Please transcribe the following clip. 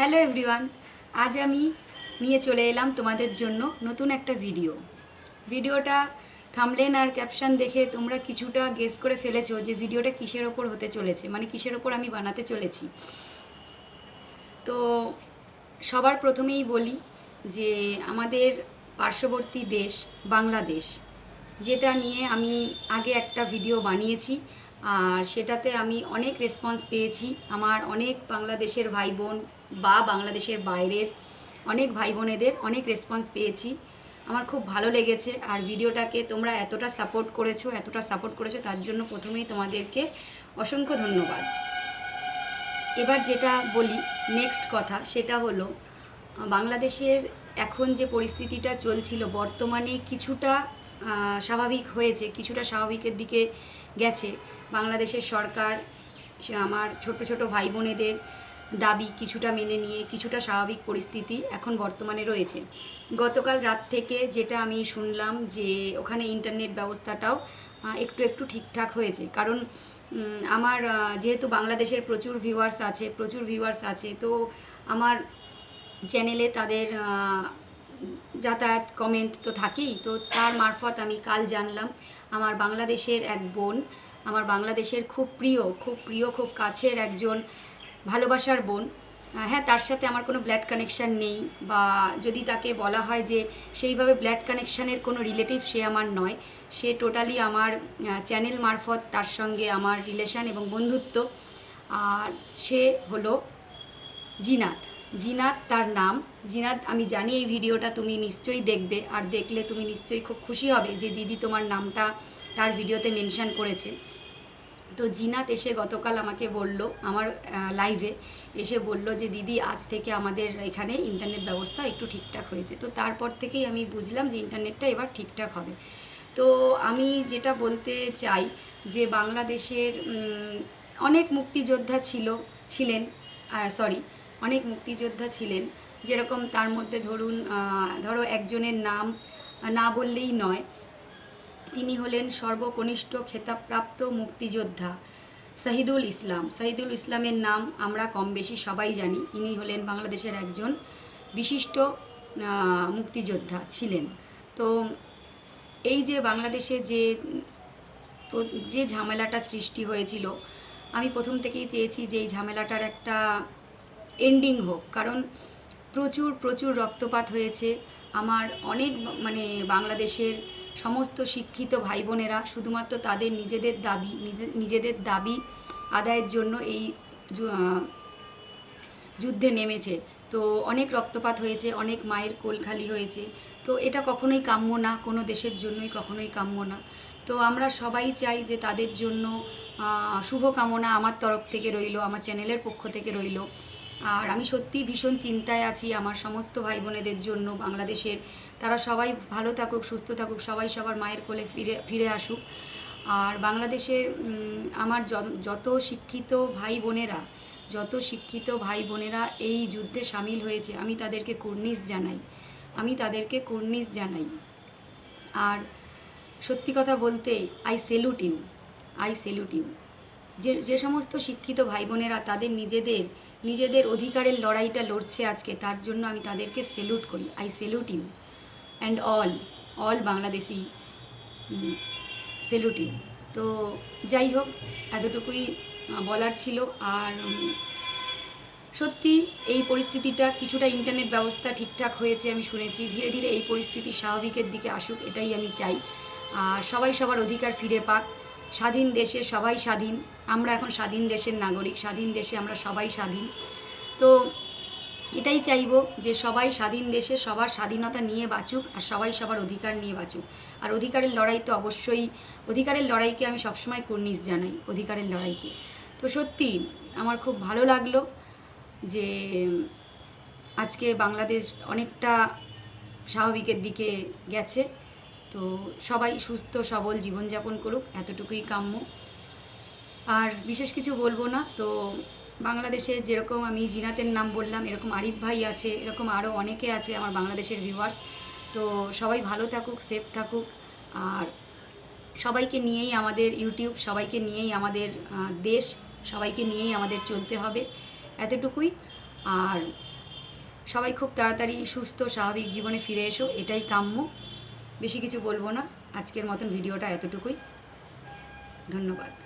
Hello everyone, আজ আমি নিয়ে চলে এলাম তোমাদের জন্য নতুন একটা ভিডিও। ভিডিওটা থামলেন আর ক্যাপশন দেখে তোমরা কিছুটা গেস করে ফেলেছো যে ভিডিওটা কিসের ওপর হতে চলেছে মানে কিসের ওপর আমি বানাতে চলেছি। তো সবার প্রথমেই বলি যে আমাদের পার্শ্ববর্তী দেশ বাংলাদেশ, যেটা নিয়ে আমি আগে একটা ভিডিও বানিয়েছি। আর সেটাতে আমি অনেক রেসপন্স পেয়েছি। আমার অনেক বাংলাদেশের ভাই বোন বা বাংলাদেশের বাইরের অনেক ভাই বোনেদের অনেক রেসপন্স পেয়েছি। আমার খুব ভালো লেগেছে আর ভিডিওটাকে তোমরা এতটা সাপোর্ট করেছ, এতটা সাপোর্ট করেছ, তার জন্য প্রথমেই তোমাদেরকে অসংখ্য ধন্যবাদ। এবার যেটা বলি নেক্সট কথা, সেটা হলো, বাংলাদেশের এখন যে পরিস্থিতিটা চলছিল, বর্তমানে কিছুটা স্বাভাবিক হয়েছে, কিছুটা স্বাভাবিকের দিকে গেছে। বাংলাদেশের সরকার আমার ছোট ছোট ভাই বোনেদের দাবি কিছুটা মেনে নিয়ে কিছুটা স্বাভাবিক পরিস্থিতি এখন বর্তমানে রয়েছে। গতকাল রাত থেকে যেটা আমি শুনলাম যে ওখানে ইন্টারনেট ব্যবস্থাটাও একটু একটু ঠিকঠাক হয়েছে। কারণ আমার যেহেতু বাংলাদেশের প্রচুর ভিউয়ার্স আছে, প্রচুর ভিউয়ার্স আছে, তো আমার চ্যানেলে তাদের যাতায়াত কমেন্ট তো থাকেই। তো তার মারফত আমি কাল জানলাম, আমার বাংলাদেশের এক বোন, আমার বাংলাদেশের খুব প্রিয় খুব প্রিয়, খুব কাছের একজন ভালোবাসার বোন। হ্যাঁ তার সাথে আমার কোনো ব্লাড কানেকশান নেই বা যদি তাকে বলা হয় যে সেইভাবে ব্লাড কানেকশানের কোনো রিলেটিভ সে আমার নয়, সে টোটালি আমার চ্যানেল মারফত তার সঙ্গে আমার রিলেশন এবং বন্ধুত্ব। আর সে হলো জিনাত। জিনাত তার নাম। জিনাত, আমি জানি এই ভিডিওটা তুমি নিশ্চয়ই দেখবে, আর দেখলে তুমি নিশ্চয়ই খুব খুশি হবে যে দিদি তোমার নামটা তার ভিডিওতে মেনশন করেছে। তো জিনাত এসে গতকাল আমাকে বলল, আমার লাইভে এসে বলল যে, দিদি, আজ থেকে আমাদের এখানে ইন্টারনেট ব্যবস্থা একটু ঠিকঠাক হয়েছে। তো তারপর থেকেই আমি বুঝলাম যে ইন্টারনেটটা এবার ঠিকঠাক হবে। তো আমি যেটা বলতে চাই যে, বাংলাদেশের অনেক মুক্তিযোদ্ধা ছিল, ছিলেন সরি অনেক মুক্তিযোদ্ধা ছিলেন। যেরকম তার মধ্যে ধরুন ধরো একজনের নাম, না বললেই নয়। তিনি হলেন সর্বকনিষ্ঠ খেতাবপ্রাপ্ত মুক্তিযোদ্ধা শহীদুল ইসলাম। শহীদুল ইসলামের নাম আমরা কম বেশি সবাই জানি। ইনি হলেন বাংলাদেশের একজন বিশিষ্ট মুক্তিযোদ্ধা ছিলেন। তো এই যে বাংলাদেশে যে যে ঝামেলাটা সৃষ্টি হয়েছিল, আমি প্রথম থেকেই চেয়েছি যে এই ঝামেলাটার একটা এন্ডিং হোক, কারণ প্রচুর প্রচুর রক্তপাত হয়েছে। আমার অনেক মানে বাংলাদেশের সমস্ত শিক্ষিত ভাই বোনেরা শুধুমাত্র তাদের নিজেদের দাবি, নিজে- নিজেদের দাবি আদায়ের জন্য এই যুদ্ধে নেমেছে। তো অনেক রক্তপাত হয়েছে, অনেক মায়ের কোল খালি হয়েছে। তো এটা কখনোই কাম্য না, কোনো দেশের জন্যই কখনোই কাম্য না। তো আমরা সবাই চাই যে তাদের জন্য শুভকামনা আমার তরফ থেকে রইল, আমার চ্যানেলের পক্ষ থেকে রইল। আর আমি সত্যিই ভীষণ চিন্তায় আছি আমার সমস্ত ভাই বোনেদের জন্য, বাংলাদেশের। তারা সবাই ভালো থাকুক, সুস্থ থাকুক, সবাই সবার মায়ের কোলে ফিরে ফিরে আসুক। আর বাংলাদেশের আমার যত শিক্ষিত ভাই বোনেরা যত শিক্ষিত ভাই বোনেরা এই যুদ্ধে সামিল হয়েছে, আমি তাদেরকে কুর্নিশ জানাই। আমি তাদেরকে কুর্নিশ জানাই। আর সত্যি কথা বলতে, I salute you. I salute you. যে যে সমস্ত শিক্ষিত ভাই বোনেরা তাদের নিজেদের নিজেদের অধিকারের লড়াইটা লড়ছে আজকে, তার জন্য আমি তাদেরকে সেলুট করি। I salute you and all all Bangladeshi salute you তো যাই হোক, এতটুকুই বলার ছিল। আর সত্যি এই পরিস্থিতিটা কিছুটা ইন্টারনেট ব্যবস্থা ঠিকঠাক হয়েছে আমি শুনেছি। ধীরে ধীরে এই পরিস্থিতি স্বাভাবিকের দিকে আসুক, এটাই আমি চাই। আর সবাই সবার অধিকার ফিরে পাক। স্বাধীন দেশে সবাই স্বাধীন, আমরা এখন স্বাধীন দেশের নাগরিক, স্বাধীন দেশে আমরা সবাই স্বাধীন। তো এটাই চাইব যে সবাই স্বাধীন দেশে সবার স্বাধীনতা নিয়ে বাঁচুক আর সবাই সবার অধিকার নিয়ে বাঁচুক। আর অধিকারের লড়াই তো অবশ্যই, অধিকারের লড়াইকে আমি সবসময় কুর্নিশ জানাই, অধিকারের লড়াইকে। তো সত্যি আমার খুব ভালো লাগল যে আজকে বাংলাদেশ অনেকটা স্বাভাবিকের দিকে গেছে। তো সবাই সুস্থ, সবল জীবনযাপন করুক, এতটুকুই কাম্য। আর বিশেষ কিছু বলব না, তো বাংলাদেশে যেরকম আমি জিনাতের নাম বললাম, এরকম আরিফ ভাই আছে, এরকম আরও অনেকে আছে আমার বাংলাদেশের ভিউয়ার্স তো সবাই ভালো থাকুক সেফ থাকুক। আর সবাইকে নিয়েই আমাদের ইউটিউব সবাইকে নিয়েই আমাদের দেশ, সবাইকে নিয়েই আমাদের চলতে হবে, এতটুকুই। আর সবাই খুব তাড়াতাড়ি সুস্থ, স্বাভাবিক জীবনে ফিরে এসো, এটাই কাম্য। বেশি কিছু বলব না। আজকের মতন ভিডিওটা এতটুকুই। ধন্যবাদ।